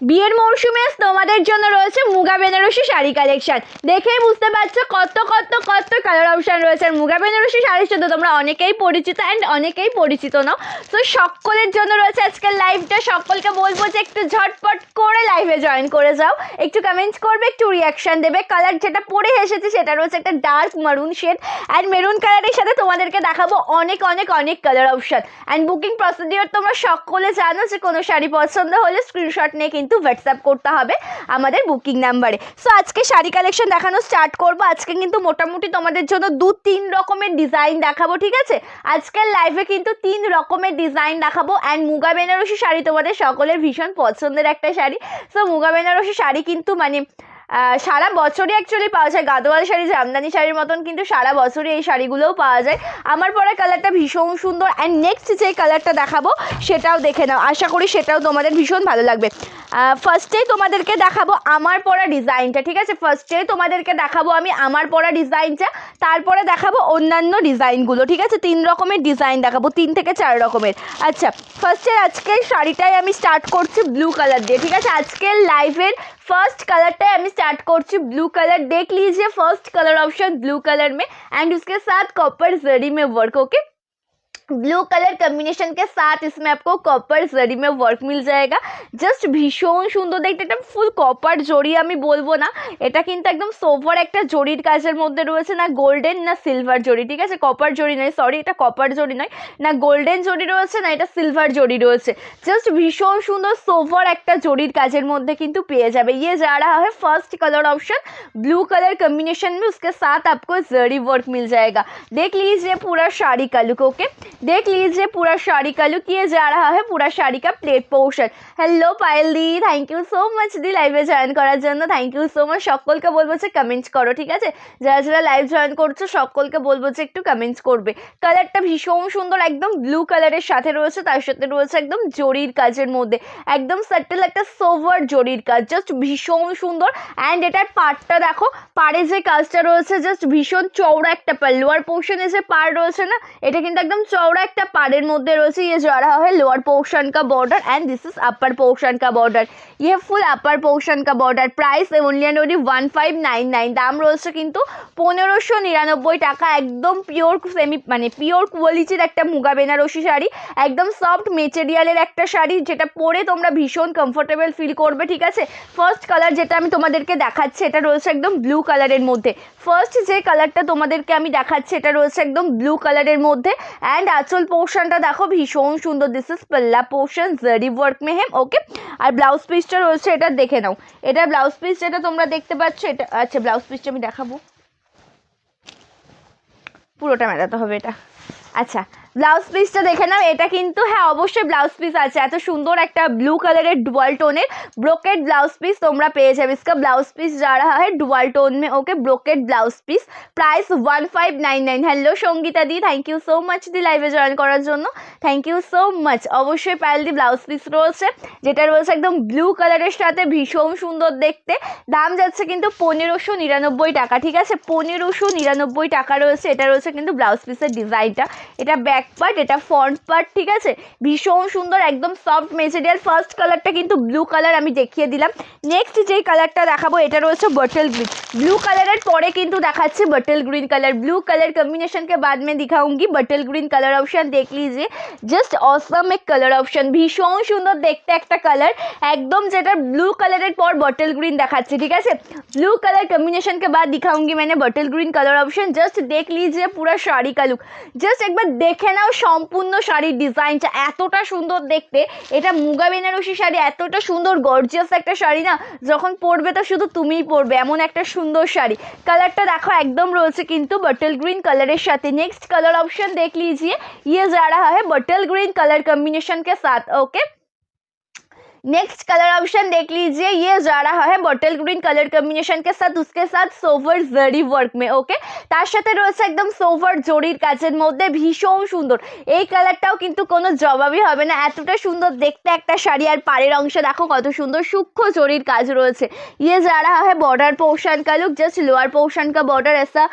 বিয়ের মরশুমে তোমাদের জন্য রয়েছে মুগা বেনারসি শাড়ি কালেকশন দেখেই বুঝতে পারছ কত কত কত কালার অপশন রয়েছে। মুগা বেনারসি শাড়ির সাথে তোমরা অনেকেই পরিচিত অ্যান্ড অনেকেই পরিচিত নাও। তো সকলের জন্য রয়েছে আজকের লাইভটা সকলকে বলব যে একটু ঝটপট করে লাইভে জয়েন করে যাও। একটু কমেন্টস করবে, একটু রিয়াকশন দেবে। কালার যেটা পরে এসেছে সেটা রয়েছে একটা dark maroon shade and maroon কালারের সাথে তোমাদেরকে দেখাবো অনেক অনেক অনেক colour option and booking procedure তোমরা সকলে জানো যে কোনো শাড়ি পছন্দ হলে স্ক্রিনশট নিয়ে কিন্তু হোয়াটসঅ্যাপ করতে হবে আমাদের বুকিং নাম্বারে সো আজকে শাড়ি কালেকশন দেখানো স্টার্ট করব। আজকে কিন্তু মোটামুটি তোমাদের জন্য দু তিন রকমের ডিজাইন দেখাবো, ঠিক আছে? আজকের লাইভে কিন্তু তিন রকমের ডিজাইন দেখাবো। অ্যান্ড মুগা বেনারসি শাড়ি তোমাদের সকলের ভীষণ পছন্দের একটা শাড়ি। সো মুগা বেনারসি শাড়ি কিন্তু মানে সারা বছরই অ্যাকচুয়ালি পাওয়া যায়। গাদোয়াল শাড়ি, জামদানি শাড়ির মতন কিন্তু সারা বছরই এই শাড়িগুলোও পাওয়া যায়। আমার পরা কালারটা ভীষণ সুন্দর। অ্যান্ড নেক্সট যে কালারটা দেখাবো, সেটাও দেখে নাও। আশা করি সেটাও তোমাদের ভীষণ ভালো লাগবে। ফার্স্টেই তোমাদেরকে দেখাবো আমার পরা ডিজাইনটা, ঠিক আছে? ফার্স্টেই তোমাদেরকে দেখাবো আমি আমার পরা ডিজাইনটা, তারপরে দেখাবো অন্যান্য ডিজাইনগুলো, ঠিক আছে? তিন রকমের ডিজাইন দেখাবো, তিন থেকে চার রকমের। আচ্ছা ফার্স্টে আজকে শাড়িটাই আমি স্টার্ট করছি ব্লু কালার দিয়ে, ঠিক আছে? আজকের লাইভের ফার্স্ট কালারটাই আমি স্টার্ট করছি ব্লু কালার দেখ লিজিয়ে first colour option blue colour May and উসকে সাথ কপার कॉपर মে work okay blue colour combination के साथ इसमें आपको कॉपर जरी में वर्क मिल जाएगा জাস্ট ভীষণ সুন্দর দেখতে এটা ফুল কপার জড়ি আমি বলবো না এটা কিন্তু একদম সোভার একটা জড়ির কাজের মধ্যে রয়েছে না গোল্ডেন না সিলভার জড়ি ঠিক আছে কপার জড়ি নয় সরি এটা কপার জড়ি নয় না গোল্ডেন জড়ি রয়েছে না এটা সিলভার জড়ি রয়েছে জাস্ট ভীষণ সুন্দর সোভার একটা জড়ির কাজের মধ্যে কিন্তু পেয়ে যাবে ये जा रहा है first colour option blue colour combination में उसके साथ आपको जरी वर्क मिल जाएगा देख लीजिए पूरा साड़ी का लुक ओके देख लीजिए पूरा साड़ी का लुक ये जा रहा है पूरा শাড়ি का প্লেট পোর্শন হ্যালো পায়েল দি থ্যাংক ইউ সো মাচ দি লাইভে জয়েন করার জন্য থ্যাংক ইউ সো মাচ সকলকে বলবো যে কমেন্টস করো ঠিক আছে যারা যারা লাইভ জয়েন করছো সকলকে বলবো যে একটু কমেন্টস করবে কালারটা ভীষণ সুন্দর একদম ব্লু কালারের সাথে রয়েছে তার সাথে রয়েছে একদম জরির কাজের মধ্যে একদম সাটেল একটা সোভার জরির কাজ জাস্ট ভীষণ সুন্দর অ্যান্ড এটার পাড়টা দেখো পাড়ে যে কাজটা রয়েছে জাস্ট ভীষণ চওড়া একটা পাড় লোয়ার পোর্শনে যে পাড় রয়েছে না এটা কিন্তু একদম চওড়া একটা পাড়ের মধ্যে রয়েছে ये जा रहा है लोअर पोर्शन का border and this is upper portion का बॉर्डर ये ফুল আপার পোর্শন কা border price only and only one five nine nine দাম রয়েছে কিন্তু পনেরোশো নিরানব্বই টাকা একদম পিওর সেমি মানে পিওর কোয়ালিটির একটা মুগা বেনারসি শাড়ি একদম সফট মেটেরিয়ালের একটা শাড়ি যেটা পরে তোমরা ভীষণ কমফোর্টেবল ফিল করবে ঠিক আছে ফার্স্ট কালার যেটা আমি তোমাদেরকে দেখাচ্ছি এটা রয়েছে একদম ব্লু কালারের মধ্যে ফার্স্ট যে কালারটা তোমাদেরকে আমি দেখাচ্ছি এটা রয়েছে একদম ব্লু কালারের মধ্যে অ্যান্ড আঁচল পোর্শনটা দেখো, ভীষণ সুন্দর। দিস ইজ পাল্লা পোর্শন জারি ওয়ার্ক মে হেম ওকে আর ব্লাউজ পিসটা রয়েছে, এটা দেখে নাও। এটা ব্লাউজ পিস যেটা তোমরা দেখতে পাচ্ছ, এটা আচ্ছা ব্লাউজ পিসটা আমি দেখাবো। পুরোটা মেলাতে হবে এটা। আচ্ছা ব্লাউজ পিসটা দেখে নাও এটা কিন্তু হ্যাঁ অবশ্যই ব্লাউজ পিস আছে এত সুন্দর একটা ব্লু কালারের ডুয়াল টোনের ব্রোকেট ব্লাউজ পিস তোমরা পেয়ে যাবে इसका ব্লাউজ পিস যা रहा है डुअल टोन में okay brocade blouse piece price one five nine nine hello Sangeeta the thank you so much দি লাইভে জয়েন করার জন্য থ্যাংক ইউ সো মাচ অবশ্যই পায়েল দি ব্লাউজ পিস রয়েছে যেটা রয়েছে একদম ব্লু কালারের সাথে ভীষণ সুন্দর দেখতে দাম যাচ্ছে কিন্তু পনেরোশো নিরানব্বই টাকা ঠিক আছে পনেরোশো নিরানব্বই টাকা রয়েছে এটা রয়েছে কিন্তু ব্লাউজ পিসের ডিজাইনটা এটা ব্যাক পার্ট এটা ফ্রন্ট পার্ট ঠিক আছে ভীষণ সুন্দর একদম সফট মেটেরিয়াল ফার্স্ট কালারটা কিন্তু ব্লু কালার আমি দেখিয়ে দিলাম নেক্সট যেই কালারটা দেখাবো এটা রয়েছে बटल ग्रीन ब्लू कलर পরে কিন্তু দেখাচ্ছি bottle green colour blue colour combination के बाद में दिखाऊंगी बटल ग्रीन कलर ऑप्शन देख लीजिए জাস্ট অসম এক কালার অপশন ভীষণ সুন্দর দেখতে একটা কালার একদম যেটা ব্লু কালারের পর বটল গ্রিন দেখাচ্ছি ঠিক আছে ब्लू कलर कॉम्बिनेशन के बाद दिखाऊंगी मैंने बटल ग्रीन कलर ऑप्शन জাস্ট দেখ লিজিয়ে পুরো শাড়ি का लुक জাস্ট একবার দেখে নাও সম্পূর্ণ শাড়ির ডিজাইনটা এতটা সুন্দর দেখতে এটা মুগা বেনারসি শাড়ি এতটা সুন্দর গর্জিয়াস একটা শাড়ি না যখন পরবে তো শুধু তুমিই পরবে এমন একটা সুন্দর শাড়ি কালারটা দেখো একদম রয়েছে কিন্তু বটল গ্রিন কালারের সাথে নেক্সট कलर ऑप्शन देख लीजिए ये जा रहा है बटल ग्रीन कलर कॉम्बिनेशन के साथ ओके नेक्स्ट कलर ऑप्शन देख लीजिए ये जा रहा है बॉटल ग्रीन कलर कॉम्बिनेशन के साथ उसके साथ সোভার জারি ওয়ার্ক মে ওকে তার সাথে রয়েছে একদম সোভার জরির কাজের মধ্যে ভীষণ সুন্দর এই কালারটাও কিন্তু কোনো জবাবই হবে না এতটা সুন্দর দেখতে একটা শাড়ি আর পাড়ের অংশে দেখো কত সুন্দর সূক্ষ্ম জরির কাজ রয়েছে ये जा रहा है बॉर्डर पोर्शन का लुक जस्ट लोअर पोर्शन का बॉर्डर ऐसा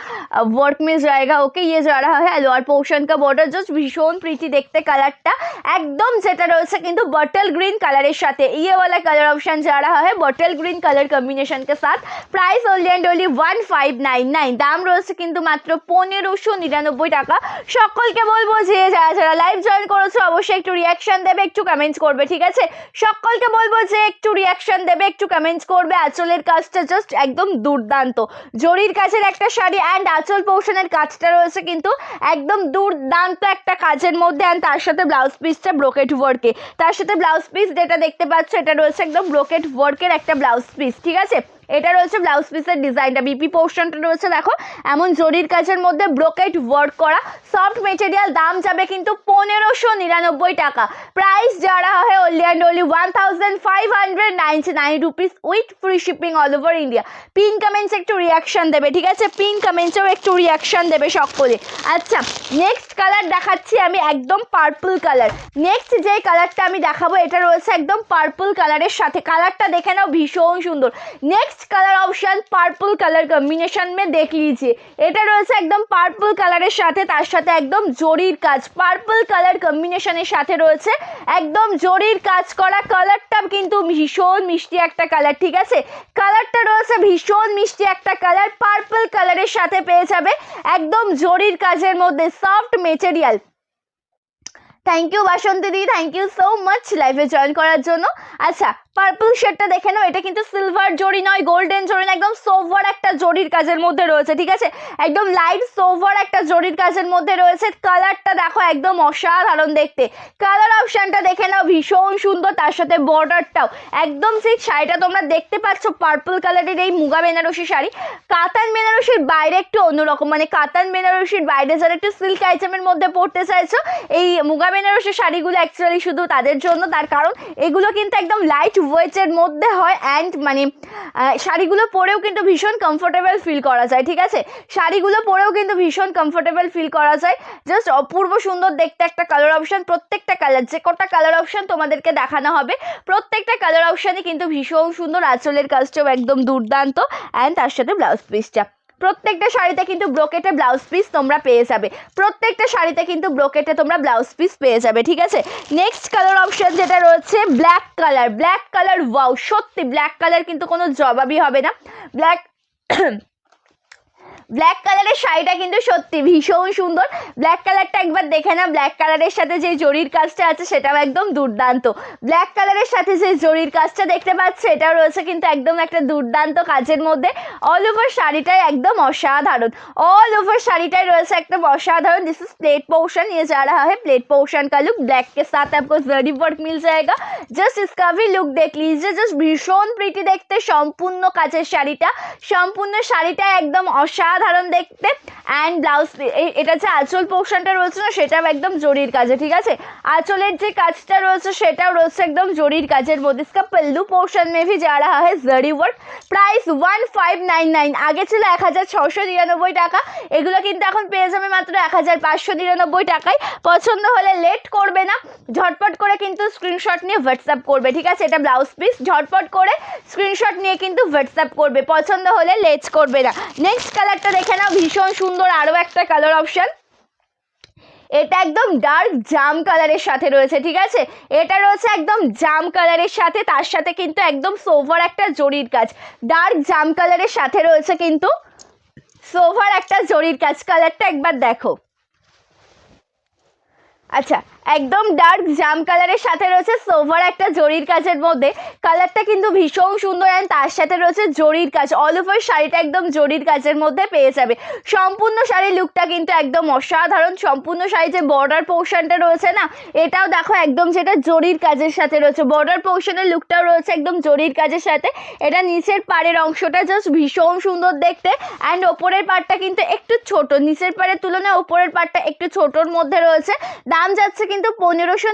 वर्क में जाएगा ओके ये जा रहा है लोअर पोर्शन का बॉर्डर জাস্ট ভীষণ প্রীতি দেখতে কালারটা একদম যেটা রয়েছে কিন্তু বটল গ্রিন কালারের সাথে साथ है ये वाला कलर ऑप्शन जा रहा है बॉटल ग्रीन कलर कॉम्बिनेशन के साथ price only and only one five nine nine দাম রয়েছে কিন্তু মাত্র পনেরোশো নিরানব্বই টাকা সকলকে বলবো যে যারা যারা লাইভ জয়েন করেছো অবশ্যই একটু রিয়াকশন দেবে একটু কমেন্টস করবে ঠিক আছে সকলকে বলবো যে একটু রিয়াকশন দেবে একটু কমেন্টস করবে আঁচলের কাজটা জাস্ট একদম দুর্দান্ত জরির কাজের একটা শাড়ি অ্যান্ড আঁচল পোর্শনের কাজটা রয়েছে কিন্তু একদম দুর্দান্ত একটা কাজের মধ্যে অ্যান্ড তার সাথে ব্লাউজ পিসটা ব্রোকেট ওয়ার্কে তার সাথে ব্লাউজ পিস যেটা দেখতে পাচ্ছ এটা রয়েছে একদম ব্রোকেট ওয়ার্কের একটা ব্লাউজ পিস ঠিক আছে? এটা রয়েছে ব্লাউজ পিসের ডিজাইনটা বিপি পোর্শনটা রয়েছে, দেখো। এমন জরির কাজের মধ্যে ব্রোকেট ওয়ার্ক করা সফট মেটেরিয়াল দাম যাবে কিন্তু পনেরোশো নিরানব্বই টাকা। প্রাইস যারা হয় only and only one thousand five hundred ninety nine rupees with free shipping all over India pin comments একটু রিয়াকশন দেবে, ঠিক আছে? পিন কমেন্টসেও একটু রিয়াকশন দেবে সকলে। আচ্ছা নেক্সট কালার দেখাচ্ছি আমি একদম পার্পল কালার নেক্সট যে কালারটা আমি দেখাবো, এটা রয়েছে একদম পার্পল কালারের সাথে। কালারটা দেখে নাও, ভীষণ সুন্দর। Next colour option purple colour combination মে দেখ লিজিয়ে এটা রয়েছে একদম পার্পল কালারের সাথে, তার সাথে একদম জরির কাজ। পার্পল কালার কম্বিনেশনের সাথে রয়েছে একদম জরির কাজ করা কালারটা কিন্তু ভীষণ মিষ্টি একটা কালার ঠিক আছে? কালারটা রয়েছে ভীষণ মিষ্টি একটা কালার পার্পল কালারের সাথে পেয়ে যাবে একদম জরির কাজের মধ্যে soft material thank you Basanti the thank you so much লাইভে জয়েন করার জন্য। আচ্ছা পার্পল শেডটা দেখে নাও, এটা কিন্তু সিলভার জরি নয় গোল্ডেন জরি না একদম সোভার একটা জরির কাজের মধ্যে রয়েছে, ঠিক আছে? একদম লাইট সোভার একটা জরির কাজের মধ্যে রয়েছে কালারটা দেখো একদম অসাধারণ দেখতে। কালার অপশানটা দেখে নাও, ভীষণ সুন্দর, তার সাথে বর্ডারটাও একদম সেই শাড়িটা তোমরা দেখতে পাচ্ছ পার্পল কালারের এই মুগা বেনারসি শাড়ি। কাতান বেনারসির বাইরে একটু অন্যরকম মানে কাতান বেনারসির বাইরে যারা একটু সিল্ক আইটেমের মধ্যে পড়তে চাইছো, এই মুগা বেনারসি শাড়িগুলো অ্যাকচুয়ালি শুধু তাদের জন্য, তার কারণ এগুলো কিন্তু একদম লাইট ওয়েটের মধ্যে হয় অ্যান্ড মানে শাড়িগুলো পরেও কিন্তু ভীষণ কমফোর্টেবল ফিল করা যায়, ঠিক আছে? শাড়িগুলো পরেও কিন্তু ভীষণ কমফোর্টেবল ফিল করা যায়। জাস্ট অপূর্ব সুন্দর দেখতে একটা কালার অপশান প্রত্যেকটা কালার যে কটা কালার অপশান তোমাদেরকে দেখানো হবে, প্রত্যেকটা কালার অপশানই কিন্তু ভীষণ সুন্দর, আঁচলের কাজটাও একদম দুর্দান্ত অ্যান্ড তার সাথে ব্লাউজ পিসটা প্রত্যেকটা শাড়িতে কিন্তু ব্রোকেটে ব্লাউজ পিস তোমরা পেয়ে যাবে। প্রত্যেকটা শাড়িতে কিন্তু ব্রোকেটে তোমরা ব্লাউজ পিস পেয়ে যাবে, ঠিক আছে? নেক্সট কালার অপশন যেটা রয়েছে black colour black colour wow সত্যি ব্ল্যাক কালার কিন্তু কোনো জবাবই হবে না। ব্ল্যাক ব্ল্যাক কালারের শাড়িটা কিন্তু সত্যি ভীষণ সুন্দর ব্ল্যাক কালারটা একবার দেখে না ব্ল্যাক কালারের সাথে যে জরির কাজটা আছে সেটাও একদম দুর্দান্ত ব্ল্যাক কালারের সাথে যে জরির কাজটা দেখতে পাচ্ছে এটাও রয়েছে কিন্তু একদম একটা দুর্দান্ত কাজের মধ্যে অল ওভার শাড়িটাই একদম অসাধারণ ऑल ओवर শাড়িটাই রয়েছে একদম অসাধারণ दिस इज प्लेट पोर्शन ये जा रहा है प्लेट पोर्शन का लुक ब्लैक के साथ आपको जरी वर्क मिल जाएगा জাস্ট इसका भी লুক দেখ লিজিয়ে জাস্ট ভীষণ প্রিটি দেখতে সম্পূর্ণ কাজের শাড়িটা সম্পূর্ণ শাড়িটা একদম অসাধারণ দেখতে অ্যান্ড ব্লাউজ এটা যে আঁচল পোর্শনটা রয়েছে না সেটাও একদম জরির কাজে ঠিক আছে আঁচলের যে কাজটা রয়েছে সেটাও রয়েছে একদম জরির কাজের মধ্যে इसका पल्लू पोर्शन में भी जा रहा है zari work price one five nine nine আগে ছিল এক হাজার ছশো নিরানব্বই টাকা এগুলো কিন্তু এখন পেয়ে যাবে মাত্র এক হাজার পাঁচশো নিরানব্বই টাকায় পছন্দ হলে লেট করবে না ঝটপট করে কিন্তু স্ক্রিনশট নিয়ে হোয়াটসঅ্যাপ করবে ঠিক আছে এটা ব্লাউজ পিস ঝটপট করে স্ক্রিনশট নিয়ে কিন্তু হোয়াটসঅ্যাপ করবে পছন্দ হলে লেট করবে না নেক্সট কালারটা দেখে নাও, ভীষণ সুন্দর আরও একটা কালার অপশন এটা একদম ডার্ক জাম কালারের সাথে রয়েছে, ঠিক আছে? এটা রয়েছে একদম জাম কালারের সাথে, তার সাথে কিন্তু একদম সোভার একটা জরির কাজ। ডার্ক জাম কালারের সাথে রয়েছে কিন্তু সোভার একটা জরির কাজ। কালারটা একবার দেখো। আচ্ছা একদম ডার্ক জাম কালারের সাথে রয়েছে সোভার একটা জরির কাজের মধ্যে। কালারটা কিন্তু ভীষণ সুন্দর অ্যান্ড তার সাথে রয়েছে জরির কাজ অল ওভার শাড়িটা একদম জরির কাজের মধ্যে পেয়ে যাবে। সম্পূর্ণ শাড়ির লুকটা কিন্তু একদম অসাধারণ। সম্পূর্ণ শাড়ি যে বর্ডার পোর্শনটা রয়েছে না, এটাও দেখো একদম যেটা জরির কাজের সাথে রয়েছে। বর্ডার পোর্শনের লুকটাও রয়েছে একদম জরির কাজের সাথে। এটা নিচের পাড়ের অংশটা জাস্ট ভীষণ সুন্দর দেখতে। অ্যান্ড ওপরের পাড়টা কিন্তু একটু ছোট। নিচের পাড়ের তুলনায় ওপরের পাড়টা একটু ছোটোর মধ্যে রয়েছে। দাম যাচ্ছে কিন্তু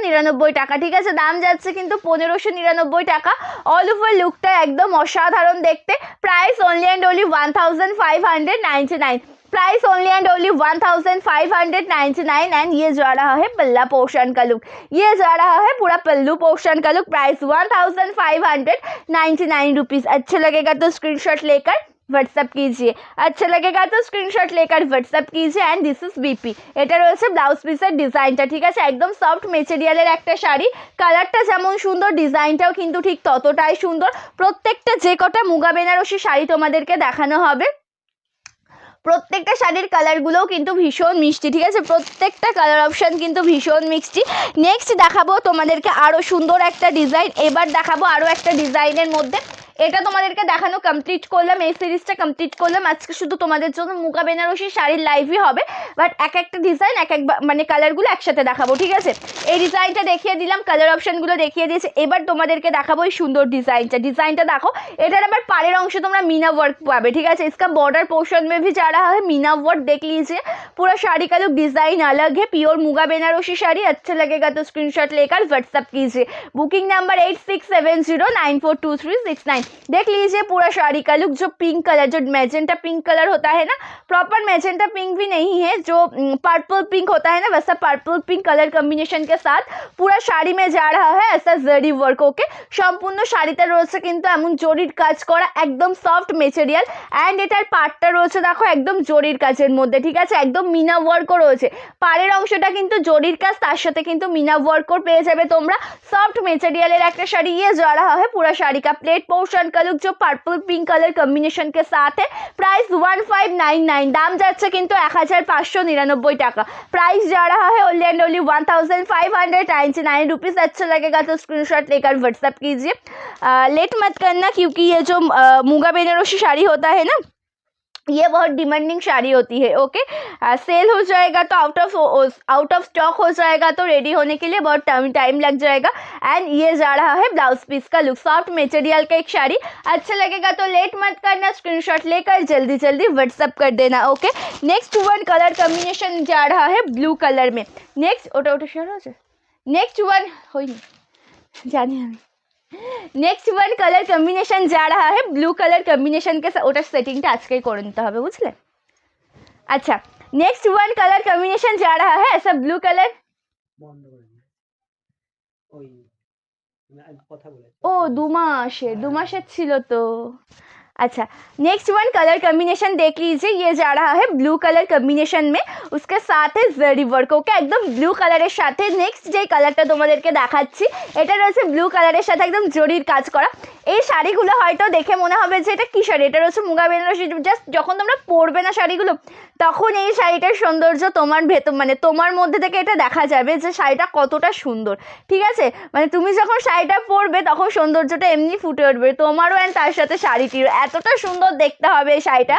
निरानब्बे टाक ठीक है दाम जा যাচ্ছে निरानब्बे टाक নিরানব্বই টাকা। অল ওভার লুকটা একদম অসাধারণ দেখতে। Price only and only one thousand five price only and only one thousand five hundred nine and ये जा रहा है पल्ला पोर्शन का लुक ये जा रहा है पूरा पल्लू पोर्शन का look price one thousand five hundred ninety nine rupees अच्छे लगेगा तो स्क्रीनशॉट लेकर। হোয়াটসঅ্যাপ कीजिए। अच्छा लगेगा তো স্ক্রিনশট লেখার হোয়াটসঅ্যাপ कीजिए। অ্যান্ড দিস ইজ বিপি এটা রয়েছে ব্লাউজ পিসের ডিজাইনটা ঠিক আছে? একদম সফট মেটেরিয়ালের একটা শাড়ি। কালারটা যেমন সুন্দর ডিজাইনটাও কিন্তু ঠিক ততটাই সুন্দর। প্রত্যেকটা যে কটা মুগা বেনারসি শাড়ি তোমাদেরকে দেখানো হবে, প্রত্যেকটা শাড়ির কালারগুলোও কিন্তু ভীষণ মিষ্টি, ঠিক আছে? প্রত্যেকটা কালার অপশান কিন্তু ভীষণ মিষ্টি। নেক্সট দেখাবো তোমাদেরকে আরও সুন্দর একটা ডিজাইন এবার দেখাবো আরও একটা ডিজাইনের মধ্যে। এটা তোমাদেরকে দেখানো কমপ্লিট করলাম এই সিরিজটা কমপ্লিট করলাম আজকে শুধু তোমাদের জন্য মুগা বেনারসি শাড়ির লাইভই হবে বাট এক একটা ডিজাইন এক এক মানে কালারগুলো একসাথে দেখাবো ঠিক আছে এই ডিজাইনটা দেখিয়ে দিলাম কালার অপশানগুলো দেখিয়ে দিয়েছে এবার তোমাদেরকে দেখাবো এই সুন্দর ডিজাইনটা ডিজাইনটা দেখো এটার আবার পাড়ের অংশে তোমরা মিনা ওয়ার্ক পাবে ঠিক আছে इसका बॉर्डर पोर्शन में भी जा रहा है मीना वर्क देख लीजिए पूरा साड़ी का लुक डिजाइन अलग है प्योर मुगा बेनारसी साड़ी अच्छा लगेगा तो स्क्रीनशॉट लेकर व्हाट्सअप कीजिए booking number eight six seven zero nine four two three six nine देख लीजिए पूरा साड़ी का लुक जो पिंक कलर जो मैजेंटा पिंक कलर होता है ना प्रॉपर मैजेंटा पिंक भी नहीं है, जो पर्पल पिंक होता है ना, वैसा पर्पल पिंक कलर কম্বিনেশন কে সাথ পুরা শাড়ি মে যা রা হ্যাঁ এসা জরি ওয়ার্ক ওকে সম্পূর্ণ শাড়িতে রয়েছে কিন্তু এমন জরির কাজ করা একদম সফট মেটেরিয়াল অ্যান্ড এটার পাটটা রয়েছে দেখো একদম জরির কাজের মধ্যে ঠিক আছে একদম মিনা ওয়ার্কও রয়েছে পাড়ের অংশটা কিন্তু জরির কাজ তার সাথে কিন্তু মিনা ওয়ার্কও পেয়ে যাবে তোমরা সফট মেটেরিয়ালের একটা শাড়ি ইয়ে যা হবে হ্যাঁ পুরা শাড়ি কা প্লেট পোর্শন पोर्शन का लुक जो पर्पल पिंक कलर कॉम्बिनेशन के साथ है price one five nine nine दाम যাচ্ছে কিন্তু এক হাজার পাঁচশো নিরানব্বই টাকা प्राइस जा रहा है only and only one thousand five hundred ninety nine rupees अच्छा लगेगा तो स्क्रीनशॉट लेकर व्हाट्सअप कीजिए लेट मत करना क्योंकि ये जो अ, मूंगा बेनारसी शाड़ी होता है ना ये बहुत डिमांडिंग साड़ी होती है ओके आ, सेल हो जाएगा तो out of out of stock हो जाएगा तो रेडी होने के लिए बहुत टाइम टाइम लग जाएगा। एंड ये जा रहा है ब्लाउज पीस का लुक सॉफ्ट मेटेरियल का एक साड़ी। अच्छा लगेगा तो लेट मत करना। स्क्रीनशॉट लेकर जल्दी जल्दी व्हाट्सअप कर देना okay next one colour combination जा रहा है ब्लू कलर में। नेक्स्ट ऑटो ऑटो शेयर हो जाए नेक्स्ट वन हो जाने हमें নেক্সট ওয়ান কালার কম্বিনেশন যা রা হয় ব্লু কালার কম্বিনেশনকে ওটার সেটিংটা আজকেই করে নিতে হবে বুঝলে? আচ্ছা নেক্সট ওয়ান কালার কম্বিনেশন যা রা হ্যাঁ সব ব্লু কালার ও দু মাসের দু মাসের ছিল তো। अच्छा नेक्स्ट वन कलर कॉम्बिनेशन देख लीजिए ये जा रहा है ब्लू कलर कॉम्बिनेशन में उसके साथ है জরি ওয়ার্ক ওকে একদম ব্লু কালারের সাথে নেক্সট যে কালারটা তোমাদেরকে দেখাচ্ছি এটা রয়েছে ব্লু কালারের সাথে একদম জরির কাজ করা এই শাড়িগুলো হয়তো দেখে মনে হবে যে এটা কী শাড়ি এটা রয়েছে মুগা বেনারসি জাস্ট যখন তোমরা পরবে না শাড়িগুলো তখন এই শাড়িটার সৌন্দর্য তোমার ভেতর মানে তোমার মধ্যে থেকে এটা দেখা যাবে যে শাড়িটা কতটা সুন্দর ঠিক আছে মানে তুমি যখন শাড়িটা পরবে তখন সৌন্দর্যটা এমনি ফুটে উঠবে তোমারও অ্যান্ড তার সাথে শাড়িটির এতটা সুন্দর দেখতে হবে এই শাড়িটা।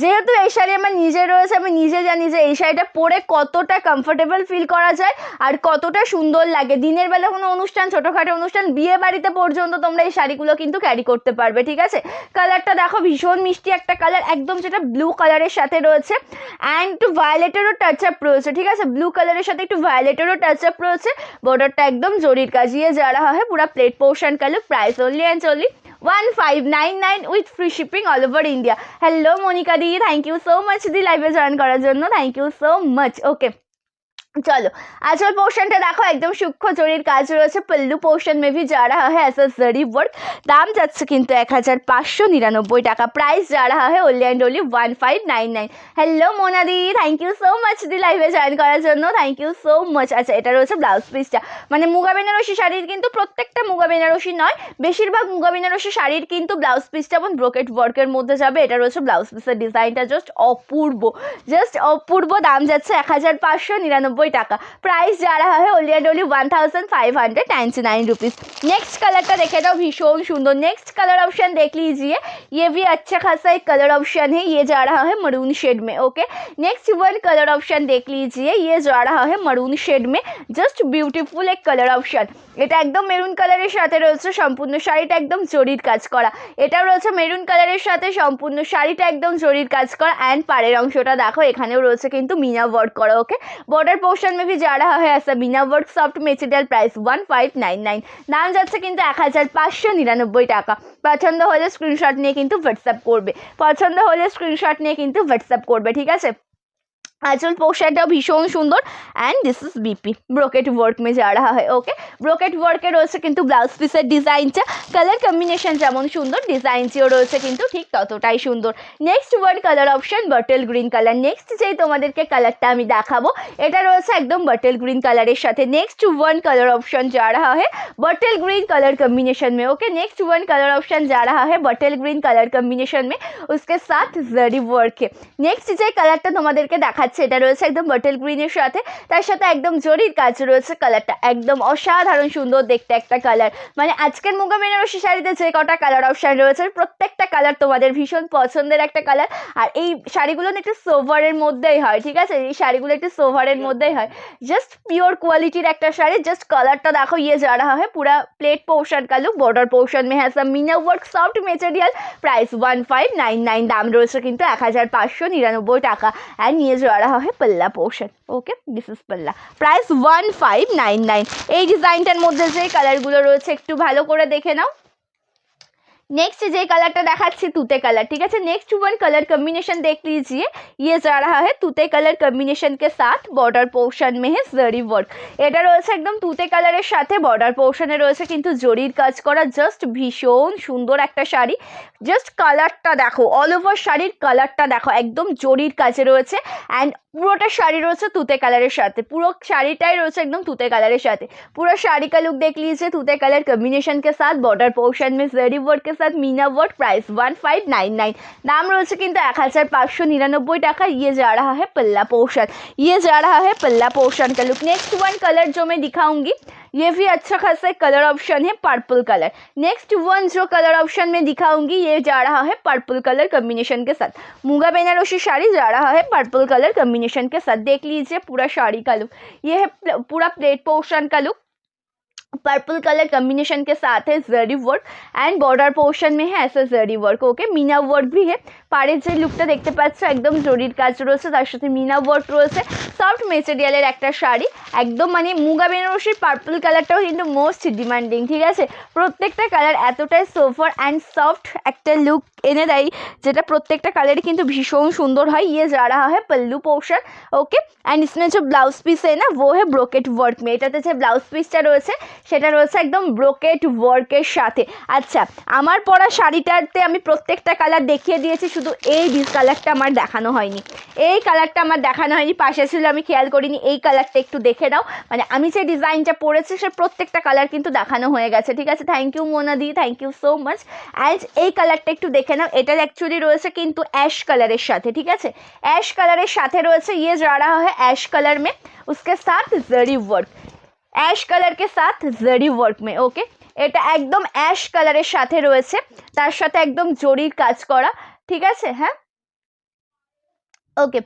যেহেতু এই শাড়ি আমার নিজে রয়েছে আমি নিজে জানি যে এই শাড়িটা পরে কতটা কমফোর্টেবল ফিল করা যায় আর কতটা সুন্দর লাগে। দিনের বেলা কোনো অনুষ্ঠান ছোটোখাটো অনুষ্ঠান বিয়ে বাড়িতে পর্যন্ত তোমরা এই শাড়িগুলো কিন্তু ক্যারি করতে পারবে ঠিক আছে? কালারটা দেখো ভীষণ মিষ্টি একটা কালার একদম যেটা ব্লু কালারের সাথে রয়েছে। অ্যান্ড একটু ভায়োলেটেরও টাচ আপ রয়েছে ঠিক আছে? ব্লু কালারের সাথে একটু ভায়োলেটেরও টাচ আপ রয়েছে। বর্ডারটা একদম জরির কাজিয়ে যারা হয় পুরা প্লেট পোর্শন কালো price only and only one five nine nine with free shipping all over India hello Monika the thank you so much দি লাইভে জয়েন করার জন্য thank you so much okay চলো আচল পোর্শনটা দেখো, একদম সূক্ষ্ম জরির কাজ রয়েছে। পল্লু পোর্শন মেবি যা রা হয় অ্যাজ আ জরি ওয়ার্ক দাম যাচ্ছে কিন্তু এক হাজার পাঁচশো নিরানব্বই টাকা। প্রাইস যা রা হয় only and only one five nine nine hello মোনাদি thank you so much দি লাইভে জয়েন করার জন্য। থ্যাংক ইউ সো মাচ আচ্ছা এটা রয়েছে ব্লাউজ পিসটা মানে মুগা বেনারসি শাড়ির কিন্তু প্রত্যেকটা মুগা বেনারসি নয়, বেশিরভাগ মুগা বেনারসি শাড়ির কিন্তু ব্লাউজ পিসটা এবং ব্রোকেট ওয়ার্কের মধ্যে যাবে, এটা রয়েছে ব্লাউজ পিসের ডিজাইনটা জাস্ট অপূর্ব। জাস্ট অপূর্ব দাম যাচ্ছে এক হাজার পাঁচশো নিরানব্বই টাকা प्राइस जा रहा है only and only one thousand five hundred ninety nine rupees next colour का देखे तो भीषण सुंदर नेक्स्ट कलर ऑप्शन देख लीजिए ये भी अच्छा खासा एक कलर ऑप्शन है ये जा रहा है मरून शेड में okay next one colour option देख लीजिए ये जा रहा है मरून शेड में জাস্ট বিউটিফুল এক কালার অপশান এটা একদম মেরুন কালারের সাথে রয়েছে সম্পূর্ণ শাড়িটা একদম জরির কাজ করা। এটাও রয়েছে মেরুন কালারের সাথে সম্পূর্ণ শাড়িটা একদম জরির কাজ করা। অ্যান্ড পাড়ের অংশটা দেখো, এখানেও রয়েছে কিন্তু মিনা ওয়ার্ক করা ওকে বর্ডার পোর্শন মেবি যারা হয়ে আসা meena work soft material price one five nine nine দাম যাচ্ছে কিন্তু এক হাজার পাঁচশো নিরানব্বই টাকা। পছন্দ হলে স্ক্রিনশট নিয়ে কিন্তু হোয়াটসঅ্যাপ করবে। পছন্দ হলে স্ক্রিনশট নিয়ে কিন্তু হোয়াটসঅ্যাপ করবে, ঠিক আছে? आजकल पोशाकটাও ভীষণ সুন্দর and this is BP brocade work মে যা রাহা হয় ওকে ব্রোকেট ওয়ার্কে রয়েছে কিন্তু ব্লাউজ পিসের ডিজাইনটা কালার কম্বিনেশন যেমন সুন্দর ডিজাইনটিও রয়েছে কিন্তু ঠিক ততটাই সুন্দর। Next word colour option bottle green colour next যেই তোমাদেরকে কালারটা আমি দেখাবো, এটা রয়েছে একদম বাটেল গ্রিন কালারের সাথে। নেক্সট ওয়ান কালার অপশন যা রাহা হয় বাটেল গ্রিন কালার কম্বিনেশন মে okay next one colour option যা रहा है बटल ग्रीन कलर कम्बिनेशन में उसके साथ जरी वर्क है नेक्स्ट যে কালারটা তোমাদেরকে দেখাচ্ছে যাচ্ছে এটা রয়েছে একদম বটল গ্রিনের সাথে। তার সাথে একদম জরির কাজ রয়েছে কালারটা একদম অসাধারণ সুন্দর দেখতে একটা কালার মানে আজকের মুগা বেনারসি শাড়িতে যে কটা কালার অপশান রয়েছে, প্রত্যেকটা কালার তোমাদের ভীষণ পছন্দের একটা কালার আর এই শাড়িগুলো একটু সোভারের মধ্যেই হয়, ঠিক আছে? এই শাড়িগুলো একটু সোভারের মধ্যেই হয়। জাস্ট পিওর কোয়ালিটির একটা শাড়ি জাস্ট কালারটা দেখো ইয়ে যারা হয়, পুরা প্লেট পোর্শন কালু বর্ডার পোর্শন মে হ্যাঁ meena work soft material price one five nine nine দাম রয়েছে কিন্তু এক হাজার পাঁচশো নিরানব্বই টাকা। অ্যান্ড নিয়ে যাওয়ার रहा है palla portion okay this is palla price one five nine nine এই ডিজাইনটার মধ্যে যে কালারগুলো রয়েছে একটু ভালো করে দেখে নাও नेक्स्ट যে কালারটা দেখাচ্ছি তুতে কালার ठीक है नेक्स्ट वन कलर कॉम्बिनेशन देख लीजिए ये जा रहा है তুতে কালার কম্বিনেশন কে সাথ বর্ডার পোর্শন মে জরি ওয়ার্ক এটা রয়েছে একদম তুতে কালারের সাথে বর্ডার পোর্শনে রয়েছে কিন্তু জরির কাজ করা জাস্ট ভীষণ সুন্দর একটা শাড়ি। জাস্ট কালারটা দেখো অল ওভার শাড়ির কালারটা দেখো, একদম জরির কাজে রয়েছে। অ্যান্ড পুরোটা শাড়ি রয়েছে তুতে কালারের সাথে পুরো শাড়িটাই রয়েছে एकदम তুতে কালারের সাথে पूरा शाड़ी का लुक देख लीजिए तूते कलर कॉम्बिनेशन के साथ बॉर्डर पोर्शन में जरी वर्क के साथ meena work price one five nine nine दाम রয়েছে কিন্তু এক হাজার পাঁচশো নিরানব্বই টাকা ये जा रहा है पल्ला पोर्शन ये जा रहा है पल्ला पोर्शन का लुक नेक्स्ट वन कलर जो मैं दिखाऊंगी ये भी अच्छा खासा कलर ऑप्शन है पर्पल कलर नेक्स्ट वन जो कलर ऑप्शन में दिखाऊँगी, ये जा रहा है पर्पल कलर कम्बिनेशन के साथ. मूँगा बेनारोशी साड़ी जा रहा है पर्पल कलर कम्बिनेशन के साथ. देख लीजिए पूरा साड़ी का लुक ये है पूरा प्लेट पोर्शन का लुक पर्पल कलर कॉम्बिनेशन के साथ है zari work and border portion में है ऐसा zari work okay meena work भी है পাড়ের যে লুকটা দেখতে পাচ্ছ একদম জরির কাজ রয়েছে তার সাথে মিনা ওয়ার্ক রয়েছে সফট মেটেরিয়ালের একটা শাড়ি একদম মানে মুগা বেনারসির পার্পল কালারটাও কিন্তু মোস্ট ডিমান্ডিং ঠিক আছে প্রত্যেকটা কালার এতটাই সোফার অ্যান্ড সফট একটা লুক এনে দেয় যেটা প্রত্যেকটা কালারই কিন্তু ভীষণ সুন্দর হয় ये जा रहा है पल्लू पोर्शन ওকে অ্যান্ড इसमें जो ब्लाउज पीस है ना वो है ब्रोकेट वर्क में এটাতে যে ব্লাউজ পিসটা রয়েছে সেটা রয়েছে একদম ব্রোকেট ওয়ার্কের সাথে আচ্ছা আমার পরা শাড়িটাতে আমি প্রত্যেকটা কালার দেখিয়ে দিয়েছি শুধু এই ডিস কালারটা আমার দেখানো হয়নি এই কালারটা আমার দেখানো হয়নি পাশে ছিল আমি খেয়াল করিনি এই কালারটা একটু দেখে দাও মানে আমি যে ডিজাইনটা পরেছি সে প্রত্যেকটা কালার কিন্তু দেখানো হয়ে গেছে ঠিক আছে thank you মোনাদি thank you so much and এই কালারটা একটু দেখে নাও এটার অ্যাকচুয়ালি রয়েছে কিন্তু অ্যাশ কালারের সাথে ঠিক আছে অ্যাশ কালারের সাথে রয়েছে ইয়ে যা रहा है ऐश कलर में उसके साथ जरी वर्क অ্যাশ কালারকে সাথ জরি ওয়ার্ক মে ওকে এটা একদম অ্যাশ কালারের সাথে রয়েছে তার সাথে একদম জরির কাজ করা ঠিক আছে হ্যাঁ ওকে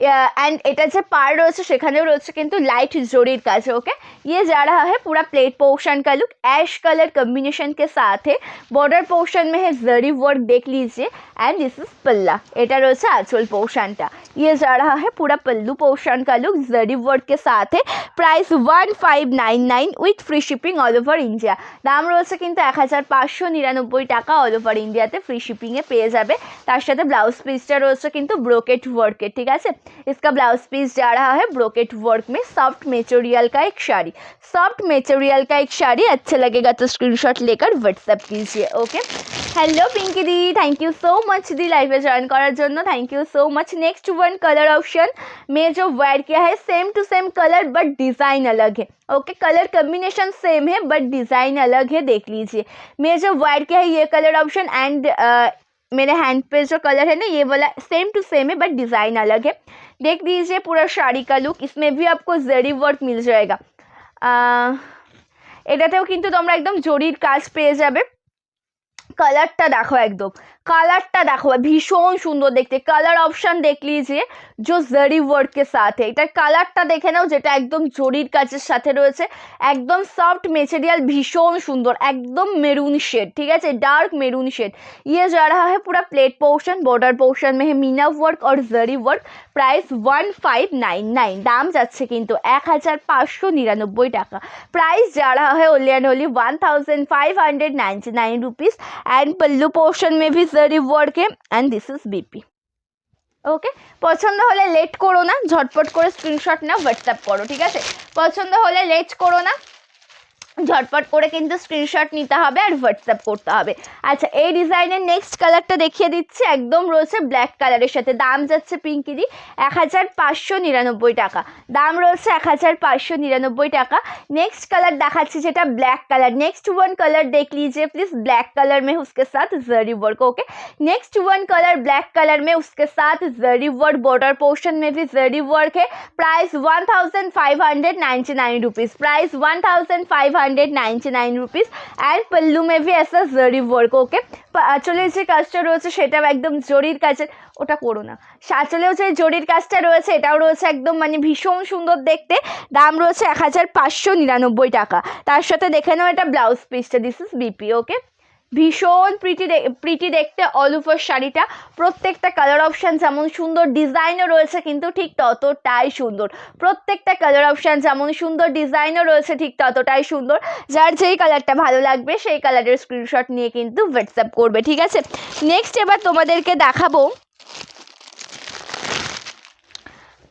एंड এটা যে পার রয়েছে সেখানেও রয়েছে কিন্তু लाइट জরির কাজ ओके ये जा रहा है पूरा प्लेट पोर्शन का लुक ऐश कलर कॉम्बिनेशन के साथ है बॉर्डर पोर्शन में है जरी वर्क देख लीजिए एंड दिस इज पल्ला এটা রয়েছে আঁচল পোর্শনটা ये जा रहा है पूरा पल्लू पोर्शन का लुक जरी वर्क के साथ है price one five nine nine with free shipping all over India দাম রয়েছে কিন্তু এক হাজার পাঁচশো নিরানব্বই টাকা অল ওভার ইন্ডিয়াতে ফ্রি শিপিংয়ে পেয়ে যাবে তার সাথে ব্লাউজ পিসটা রয়েছে কিন্তু ব্রোকেট ওয়ার্কের ঠিক আছে इसका ब्लाउज पीस जा रहा है ब्रोकेट वर्क में सॉफ्ट मेटेरियल का एक साड़ी सॉफ्ट मेटेरियल का एक साड़ी अच्छा लगेगा तो स्क्रीनशॉट लेकर व्हाट्सएप कीजिए okay hello Pinky the thank you so much the live join করার জন্য thank you so much next one colour option में जो वेयर किया है same to same colour but design अलग है ओके कलर कम्बिनेशन सेम है बट डिज़ाइन अलग है देख लीजिए मैं जो वेयर किया है ये कलर ऑप्शन एंड मेरे हैंड पे जो कलर है ना ये वाला सेम टू सेम है बट डिज़ाइन अलग है देख लीजिए पूरा साड़ी का लुक इसमें भी आपको जरी वर्क मिल जाएगा আহ, এটাতেও কিন্তু তোমরা একদম জরির কাজ পেয়ে যাবে কালারটা দেখো একদম কালারটা দেখো ভীষণ সুন্দর দেখতে কালার অপশন দেখ लीजिए जो जरी वर्क के साथ है এটার কালারটা দেখে নাও যেটা একদম জরির কাজের সাথে রয়েছে একদম সফট মেটেরিয়াল ভীষণ সুন্দর একদম মেরুন শেড ঠিক আছে डार्क मेरून शेड ये जा रहा है पूरा प्लेट पोर्शन बॉर्डर पोर्शन में है मीना वर्क और zari work price one five nine nine দাম যাচ্ছে কিন্তু এক হাজার পাঁচশো নিরানব্বই টাকা প্রাইস जा रहा है only and only one thousand five hundred ninety nine rupees and pallu portion में भी the reward game and this is BP okay পছন্দ হলে লেট করো না, ঝটপট করে স্ক্রিনশট নাও হোয়াটসঅ্যাপ করো, ঠিক আছে? পছন্দ হলে লেট করো না ঝটপট করে কিন্তু স্ক্রিনশট নিতে হবে আর হোয়াটসঅ্যাপ করতে হবে। আচ্ছা এই ডিজাইনের নেক্সট কালারটা দেখিয়ে দিচ্ছে। একদম রয়েছে ব্ল্যাক কালারের সাথে। দাম যাচ্ছে পিঙ্কিদি এক হাজার পাঁচশো নিরানব্বই টাকা। দাম রয়েছে এক হাজার পাঁচশো নিরানব্বই টাকা। নেক্সট কালার দেখাচ্ছি যেটা black colour next one colour দেখ লিজিয়ে প্লিজ ব্ল্যাক কালার মে উসকে সাথ zari work okay next one colour black colour মে উসকে সাথ जरी वर्क বর্ডার পোর্শন মে ভি zari work hey price one thousand five hundred ninety nine rupees price one thousand five hundred ninety nine rupees and pallu মেভি as a zari work okay আঁচলের যে কাজটা রয়েছে সেটাও একদম জরির কাজের ওটা করো না সাঁচলেও যে জরির কাজটা রয়েছে এটাও রয়েছে একদম মানে ভীষণ সুন্দর দেখতে দাম রয়েছে এক হাজার পাঁচশো নিরানব্বই টাকা তার সাথে দেখে নাও এটা ব্লাউজ পিসটা দিস ইস বিপি ওকে ভীষণ প্রিটি প্রিটি দেখতে অল শাড়িটা। প্রত্যেকটা কালার অপশান যেমন সুন্দর ডিজাইনও রয়েছে কিন্তু ঠিক ততটাই সুন্দর। প্রত্যেকটা কালার অপশান যেমন সুন্দর ডিজাইনও রয়েছে ঠিক ততটাই সুন্দর। যার যেই কালারটা ভালো লাগবে সেই কালারের স্ক্রিনশট নিয়ে কিন্তু হোয়াটসঅ্যাপ করবে, ঠিক আছে? নেক্সট এবার তোমাদেরকে দেখাবো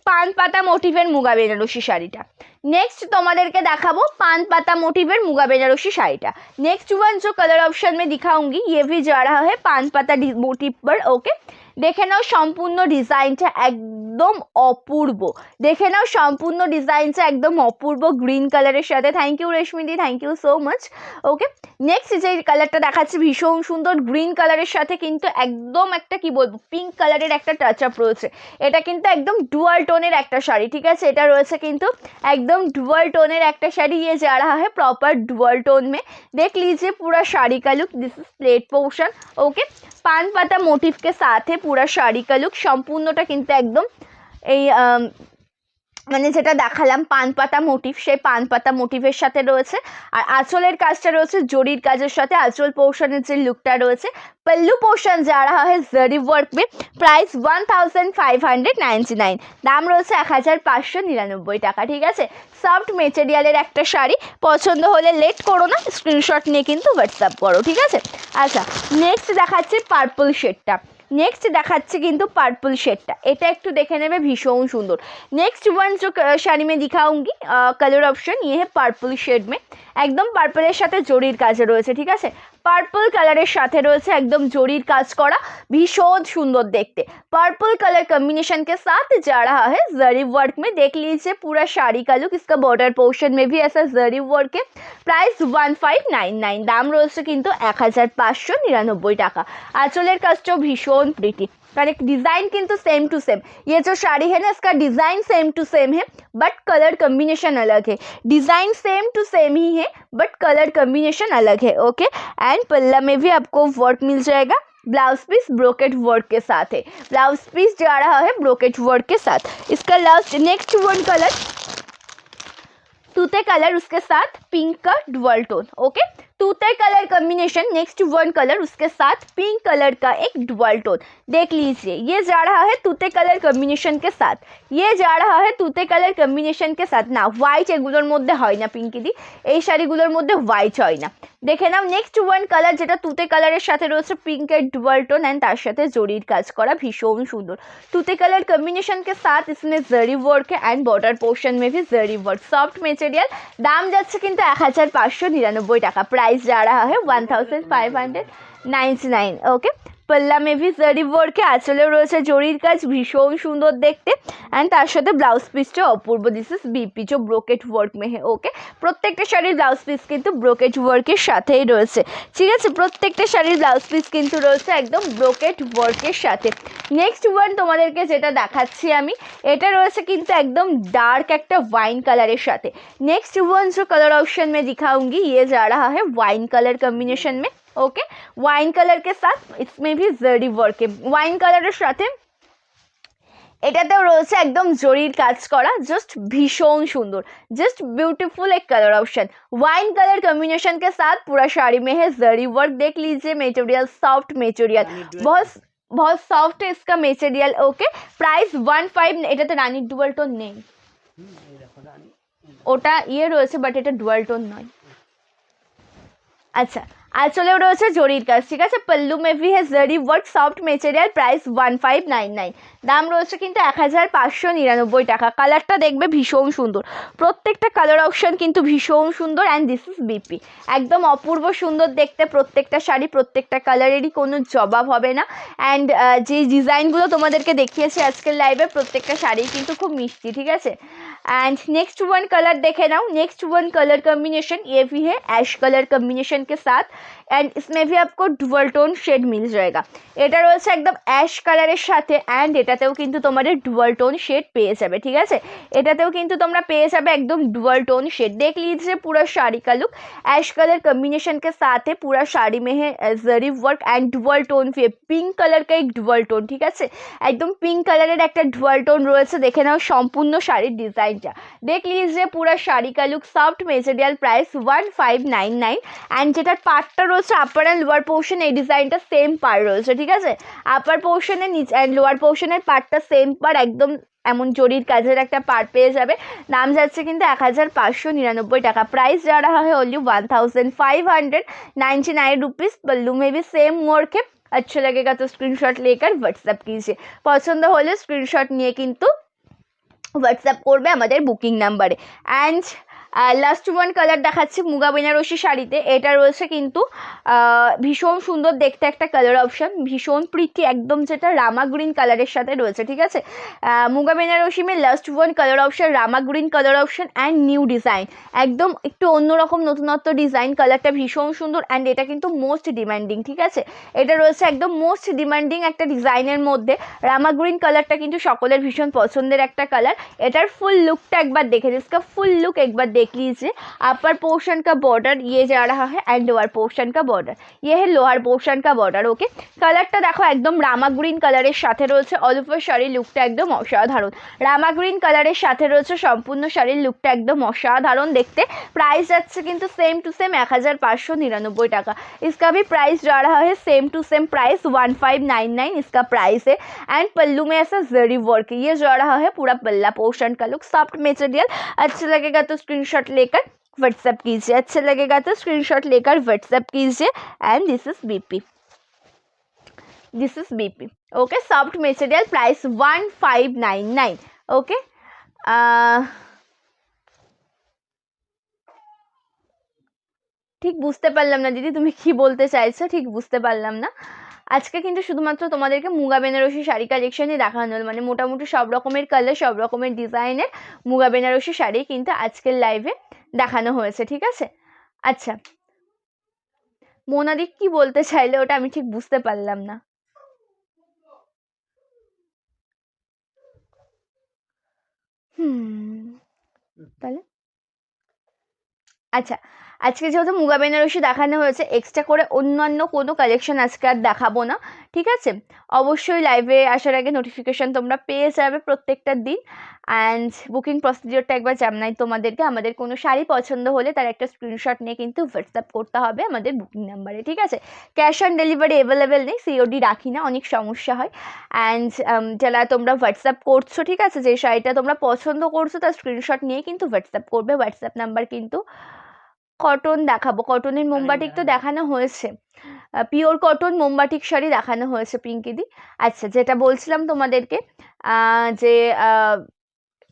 পান পাতা মোটিভের মুগা বেনারসি শাড়িটা। नेक्स्ट তোমাদেরকে দেখাবো पान पाता मोटिवेर मुगा बेनारसी শাড়িটা नेक्स्ट वन जो कलर ऑप्शन में दिखाऊंगी ये भी जा रहा है पान पाता मोटिव पर ओके দেখে নাও সম্পূর্ণ ডিজাইনটা একদম অপূর্ব দেখে নাও সম্পূর্ণ ডিজাইনটা একদম অপূর্ব গ্রিন কালারের সাথে thank you রেশমিদি thank you so much okay next যে কালারটা দেখাচ্ছি ভীষণ সুন্দর গ্রিন কালারের সাথে কিন্তু একদম একটা কি বলবো পিঙ্ক কালারের একটা টাচ আপ রয়েছে এটা কিন্তু একদম ডুয়াল টোনের একটা শাড়ি ঠিক আছে এটা রয়েছে কিন্তু एकदम डुअल टोनर একটা শাড়ি ये जा रहा है प्रॉपर डुअल टोन में देख लीजिए पूरा साड़ी का look this is plate portion okay পান পাতা মোটিভ के साथ है पूरा শাড়ি का लुक সম্পূর্ণটা কিন্তু একদম এই আম, মানে যেটা দেখালাম পান পাতা মোটিভ সেই পান পাতা মোটিভের সাথে রয়েছে আর আঁচলের কাজটা রয়েছে জরির কাজের সাথে আঁচল পোর্শনের যে লুকটা রয়েছে पल्लू पोर्शन जा रहा है जरी वर्क में price one thousand five hundred ninety nine দাম রয়েছে এক হাজার পাঁচশো নিরানব্বই টাকা ঠিক আছে সফট মেটেরিয়ালের একটা শাড়ি পছন্দ হলে লেট করো না স্ক্রিনশট নিয়ে কিন্তু হোয়াটসঅ্যাপ করো ঠিক আছে আচ্ছা নেক্সট দেখাচ্ছি পার্পল শেডটা নেক্সট দেখাচ্ছে কিন্তু পার্পল শেডটা এটা একটু দেখে নেবে, ভীষণ সুন্দর। নেক্সট ওয়ান যে শাড়ি মে দিখাউঙ্গি কালার অপশন ইয়ে পার্পল শেড মে। একদম পার্পলের সাথে জরির কাজ রয়েছে, ঠিক আছে? পার্পল কালারের সাথে রয়েছে একদম জরির কাজ করা भीषण सुंदर देखते पर्पल कलर कॉम्बिनेशन के साथ जा रहा है जरी वर्क में देख लीजिए पूरा साड़ी का लुक इसका बॉर्डर पोर्शन में भी ऐसा जरी वर्क है price one five nine nine দাম রয়েছে কিন্তু এক হাজার পাঁচশো নিরানব্বই টাকা আঁচলের কাজটাও ভীষণ প্রিটি करेक्ट डिज़ाइन किंतु सेम टू सेम ये जो साड़ी है ना, इसका डिज़ाइन सेम टू सेम है बट कलर कम्बिनेशन अलग है. डिज़ाइन सेम टू सेम ही है बट कलर कम्बिनेशन अलग है ओके एंड पल्ला में भी आपको वर्क मिल जाएगा. ब्लाउज पीस ब्रोकेट वर्क के साथ है. ब्लाउज पीस जा रहा है ब्रोकेट वर्क के साथ. इसका लास्ट नेक्स्ट वन कलर तूते कलर उसके साथ पिंक का dual tone okay तूते colour combination next one colour उसके साथ पिंक कलर का एक डुअल टोन देख लीजिए ये जा रहा है तूते कलर कॉम्बिनेशन के साथ ये जा रहा है तूते কালার কম্বিনেশন কে সাথ না হোয়াইট এগুলোর মধ্যে হয় না পিঙ্কিদি এই শাড়িগুলোর মধ্যে হোয়াইট হয় না দেখে নাও নেক্সট ওয়ান কালার যেটা তুতে কালারের সাথে রয়েছে পিঙ্কের ডুয়াল টোন অ্যান্ড তার সাথে জরির কাজ করা ভীষণ সুন্দর তুতে कलर कॉम्बिनेशन के साथ इसमें जरी वर्क है एंड बॉर्डर पोर्शन में भी जरी वर्क सॉफ्ट मेटेरियल দাম যাচ্ছে কিন্তু এক হাজার পাঁচশো নিরানব্বই টাকা प्राइस जा रहा है one thousand five hundred ninety nine okay পাল্লা মেভি জারি ওয়ার্কে আঁচলেও রয়েছে জরির কাজ, ভীষণ সুন্দর দেখতে। অ্যান্ড তার সাথে ব্লাউজ পিসটা অপূর্ব দিস ইস বিপিচো ব্রোকেট ওয়ার্ক মেহে ওকে প্রত্যেকটা শাড়ির ব্লাউজ পিস কিন্তু ব্রোকেট ওয়ার্কের সাথেই রয়েছে। ঠিক আছে, প্রত্যেকটা শাড়ির ব্লাউজ পিস কিন্তু রয়েছে একদম ব্রোকেট ওয়ার্কের সাথে। নেক্সট ওয়ান তোমাদেরকে যেটা দেখাচ্ছি আমি, এটা রয়েছে কিন্তু একদম ডার্ক একটা ওয়াইন কালারের সাথে। নেক্সট ওয়ান যে কালার অপশন মে দিখাউঙ্গি ইয়ে যা রা হ্যাঁ ওয়াইন কালার কম্বিনেশন মে। ओके वाइन कलर के साथ इसमें भी जरी वर्क है वाइन কালারের সাথে এটাতেও রয়েছে একদম জরির কাজ করা জাস্ট ভীষণ সুন্দর जस्ट ब्यूटीफुल एक colour option wine colour combination के साथ पूरा साड़ी में है जरी वर्क देख लीजिए मटेरियल सॉफ्ट मटेरियल बहुत बहुत सॉफ्ट है इसका material okay price one five এটাতে রানির ডুয়াল টোন নেই হুম, এই দেখো রানী ওটা ইয়ে রয়েছে বাট এটা ডুয়াল টোন নয় আচ্ছা আঁচলেও রয়েছে জরির কাজ, ঠিক আছে? পল্লু মেভি has zari work soft material price one five nine nine দাম রয়েছে কিন্তু এক হাজার পাঁচশো নিরানব্বই টাকা। কালারটা দেখবে ভীষণ সুন্দর। প্রত্যেকটা কালার অপশন কিন্তু ভীষণ সুন্দর অ্যান্ড দিস ইজ বিপি একদম অপূর্ব সুন্দর দেখতে প্রত্যেকটা শাড়ি, প্রত্যেকটা কালারেরই কোনো জবাব হবে না। অ্যান্ড যে ডিজাইনগুলো তোমাদেরকে দেখিয়েছি আজকের লাইভে প্রত্যেকটা শাড়ি কিন্তু খুব মিষ্টি, ঠিক আছে? एंड नेक्स्ट वन कलर देखे now next one colour combination ये भी है। एश कलर कॉम्बिनेशन के साथ। एंड इसमें भी आपको डुअल टोन शेड मिल जाएगा এটা রয়েছে একদম অ্যাশ কালারের সাথে অ্যান্ড এটাতেও কিন্তু তোমাদের ডুয়াল টোন শেড পেয়ে যাবে ঠিক আছে এটাতেও কিন্তু তোমরা পেয়ে যাবে একদম डुअल टोन शेड देख लीजिए पूरा साड़ी का लुक ऐश कलर कॉम्बिनेशन के साथ है पूरा साड़ी में है zari work and dual tone pink colour का एक डुअल টোন ঠিক আছে একদম পিঙ্ক কালারের একটা ডুয়াল টোন রয়েছে দেখে নাও সম্পূর্ণ শাড়ির ডিজাইনটা দেখ লিজিয়ে পুরো শাড়ি কা look soft material price one five nine nine and যেটার পার্টটা রয়েছে আপার অ্যান্ড লোয়ার পোর্শন এই ডিজাইনটা সেম পার রয়েছে ঠিক আছে আপার পোর্শনের নিচে অ্যান্ড লোয়ার পোর্শনের পার্টটা সেম পার একদম এমন জরির কাজের একটা পার পেয়ে যাবে দাম যাচ্ছে কিন্তু এক হাজার পাঁচশো নিরানব্বই টাকা প্রাইস যা रहा है only one thousand five hundred ninety nine rupees pallu में भी सेम मोड़ के अच्छा लगेगा तो स्क्रीनशॉट लेकर व्हाट्सअप कीजिए পছন্দ হলে স্ক্রিনশট নিয়ে কিন্তু হোয়াটসঅ্যাপ করবে আমাদের বুকিং নাম্বারে অ্যান্ড আর লাস্ট ওয়ান কালার দেখাচ্ছে, মুগা বেনারসি শাড়িতে। এটা রয়েছে কিন্তু ভীষণ সুন্দর দেখতে একটা কালার অপশান ভীষণ প্রীতি একদম যেটা রামা গ্রিন কালারের সাথে রয়েছে, ঠিক আছে? মুগা বেনারসি মে last one colour option Rama green colour option and new design একদম একটু অন্যরকম নতুনত্ব ডিজাইন কালারটা ভীষণ সুন্দর অ্যান্ড এটা কিন্তু মোস্ট ডিমান্ডিং ঠিক আছে? এটা রয়েছে একদম মোস্ট ডিমান্ডিং একটা ডিজাইনের মধ্যে। রামা গ্রিন কালারটা কিন্তু সকলের ভীষণ পছন্দের একটা কালার এটার ফুল লুকটা একবার দেখে দিস ফুল লুক একবার देख लीजिए अपर पोर्शन का बॉर्डर ये जा रहा है एंड लोअर पोर्शन का बॉर्डर ये है लोअर पोर्शन का बॉर्डर ওকে কালারটা দেখো একদম রামা গ্রিন কালারের সাথে রয়েছে অল ওভার শাড়ির লুকটা একদম অসাধারণ রামা গ্রিন কালারের সাথে রয়েছে সম্পূর্ণ শাড়ির লুকটা একদম অসাধারণ দেখতে প্রাইস যাচ্ছে কিন্তু সেম টু সেম এক হাজার পাঁচশো নিরানব্বই টাকা इसका भी प्राइस जा रहा है same to same price one five nine nine इसका प्राइस है एंड पल्लू में ऐसा जरी वर्क ये जा रहा है पूरा पल्ला पोर्शन का लुक सॉफ्ट मटेरियल अच्छा लगेगा तो स्क्रीनशॉट लेकर व्हाट्सएप कीजिए अच्छा लगेगा तो स्क्रीनशॉट लेकर व्हाट्सएप कीजिए and this is BP this is BP okay soft material price one five nine nine okay ঠিক বুঝতে পারলাম না দিদি তুমি কি বলতে চাইছো ঠিক বুঝতে পারলাম না আজকে কিন্তু শুধুমাত্র তোমাদেরকে মুগা বেনারসি শাড়ি কালেকশনই দেখানো হলো। মানে মোটামুটি সব রকমের কালার সব রকমের ডিজাইনের মুগা বেনারসি শাড়ি কিন্তু আজকের লাইভে দেখানো হয়েছে, ঠিক আছে? আচ্ছা মোনাদি কি বলতে চাইলে ওটা আমি ঠিক বুঝতে পারলাম না। হুম, তাহলে? আচ্ছা আজকে যেহেতু মুগা বেনারসি দেখানো হয়েছে এক্সট্রা করে অন্যান্য কোনো কালেকশন আজকে আর দেখাবো না, ঠিক আছে? অবশ্যই লাইভে আসার আগে নোটিফিকেশান তোমরা পেয়ে যাবে প্রত্যেকটা দিন। অ্যান্ড বুকিং প্রসিডিওরটা একবার জানাই তোমাদেরকে, আমাদের কোনো শাড়ি পছন্দ হলে তার একটা স্ক্রিনশট নিয়ে কিন্তু হোয়াটসঅ্যাপ করতে হবে আমাদের বুকিং নাম্বারে ঠিক আছে? ক্যাশ অন ডেলিভারি অ্যাভেলেবেল নেই সিওডি রাখি না, অনেক সমস্যা হয়। অ্যান্ড যারা তোমরা হোয়াটসঅ্যাপ করছ, ঠিক আছে? যে শাড়িটা তোমরা পছন্দ করছ, তার স্ক্রিনশট নিয়ে কিন্তু হোয়াটসঅ্যাপ করবে হোয়াটসঅ্যাপ নাম্বার কিন্তু কটন দেখাবো। কটনের মোমবাটিক তো দেখানো হয়েছে। পিওর কটন মোমবাটিক শাড়ি দেখানো হয়েছে পিঙ্কিদি আচ্ছা যেটা বলছিলাম তোমাদেরকে যে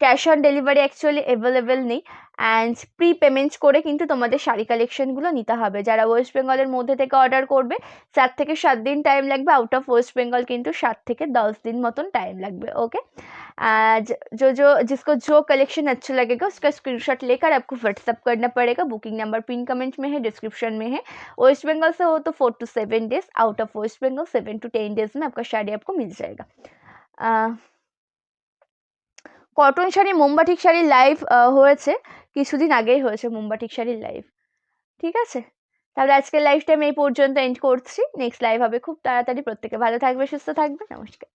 cash on delivery actually available নেই। অ্যান্ড প্রি পেমেন্ট করে কিন্তু তোমাদের শাড়ি কালেকশনগুলো নিতে হবে। যারা ওয়েস্ট বেঙ্গলের মধ্যে থেকে অর্ডার করবে চার থেকে সাত দিন টাইম লাগবে। আউট অফ ওয়েস্ট বেঙ্গল কিন্তু সাত থেকে দশ দিন মতন টাইম লাগবে ওके जो जो जिसको जो कलेक्शन अच्छा लगेगा उसका स्क्रीनशॉट लेकर आपको व्हाट्सअप करना पड़ेगा बुकिंग नंबर पिन कमेंट में है डिस्क्रिप्शन में है वेस्ट बंगाल से हो तो four two seven days out of West Bengal seven two ten days में आपका শাড়ি आपको मिल जाएगा আহ, কটন শাড়ি মোমবাটিক শাড়ির লাইভ হয়েছে কিছুদিন আগেই হয়েছে মোমবাটিক শাড়ির লাইভ ঠিক আছে তাহলে আজকের লাইভটা আমি এই পর্যন্ত এন্ড করছি নেক্সট লাইভ হবে খুব তাড়াতাড়ি প্রত্যেকে ভালো থাকবে সুস্থ থাকবে নমস্কার